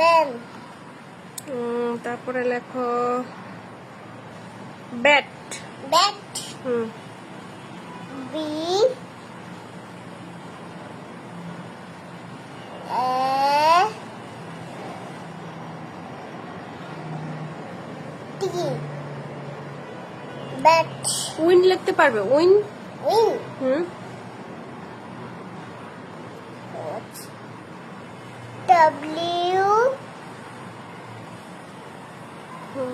Ban উম, তারপরে লেখো bat bat hmm. B A T bat win লিখতে পারবে win? Win. Hmm. W hmm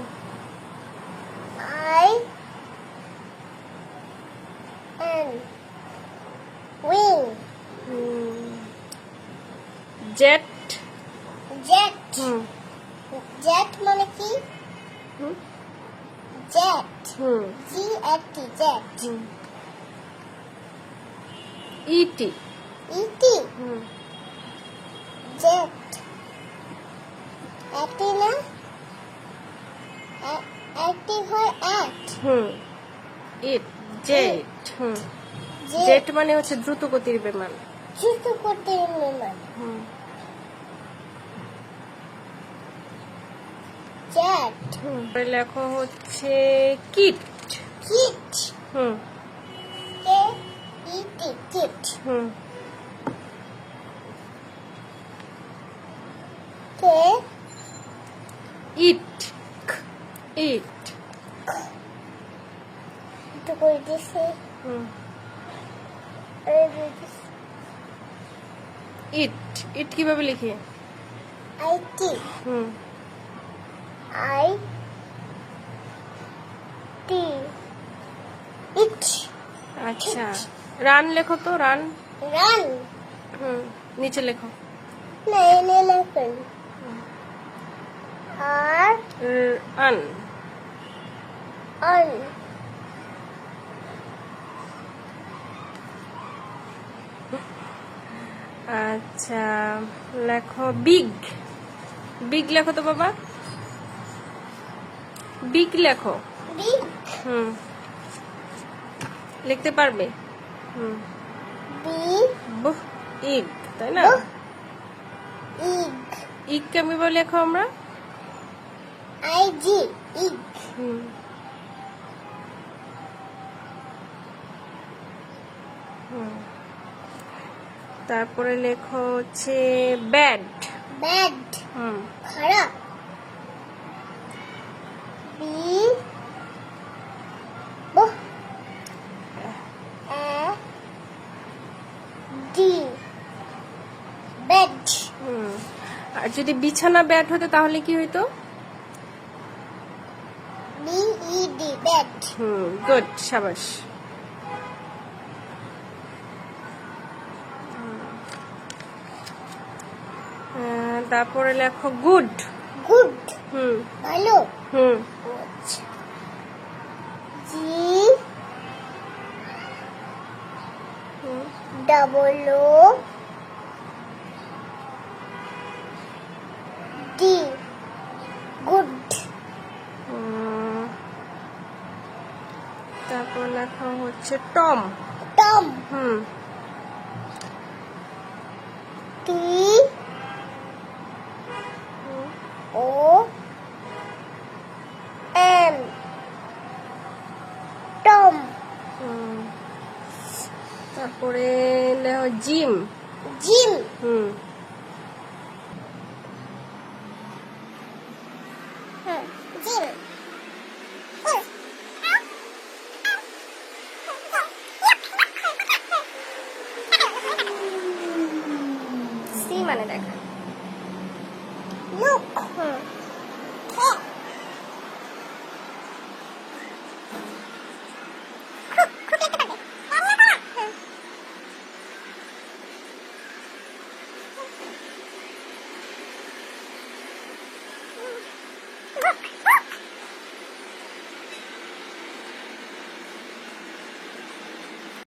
I N wing jet jet hmm jet মানে কি? হুম jet hmm G E T jet hmm E T E T hmm jet E T না এ- এটি হয় এট হুম ইট jet হুম। Jet মানে হচ্ছে দ্রুত গতির বিমান। যুদ্ধ করতে বিমান। হুম। জেট হুম। লেখো হচ্ছে kit. Kit. Hmm. K E T kit hmm. K it it একটু করে দিছে ইট ইট কীভাবে লিখি আইটি হুম আই টি ইট আচ্ছা রান লেখো তো রান রান হুম নিচে লেখো না এনে লেখেন আর আন অন আচ্ছা লেখো বিগ। বিগ লেখো তো বাবা। বিগ লেখো। হুম। লিখতে পারবে? হুম। ইগ তাই না। ইগ। ইগ কেমনি লেখো আমরা। I G egg. তারপরে লেখো হচ্ছে ব্যাড ব্যাড হুম। খারাপ। বি। ডি ব্যাড হুম। আর যদি বিছানা ব্যাট হতো তাহলে কি হইতো? বি ই ডি ব্যাড হুম গুড সাবাস। তারপরে লেখো গুড। গুড। হুম। ভালো। হুম। আচ্ছা। G. Double. O D. Good. তারপর লেখা হচ্ছে টম। টম। হুম। O M. Tom. তারপরে জিম। জিম। হুম। জিম। সি মানে দেখা। Look Look!